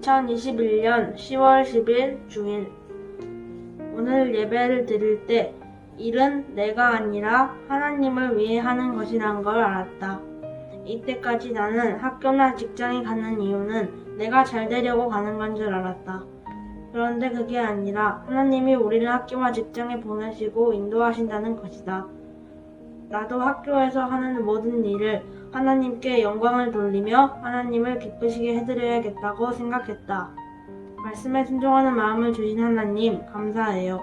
2021년 10월 10일 주일 오늘 예배를 드릴 때 일은 내가 아니라 하나님을 위해 하는 것이란 걸 알았다. 이때까지 나는 학교나 직장에 가는 이유는 내가 잘 되려고 가는 건 줄 알았다. 그런데 그게 아니라 하나님이 우리를 학교와 직장에 보내시고 인도하신다는 것이다. 나도 학교에서 하는 모든 일을 하나님께 영광을 돌리며 하나님을 기쁘시게 해드려야겠다고 생각했다. 말씀에 순종하는 마음을 주신 하나님, 감사해요.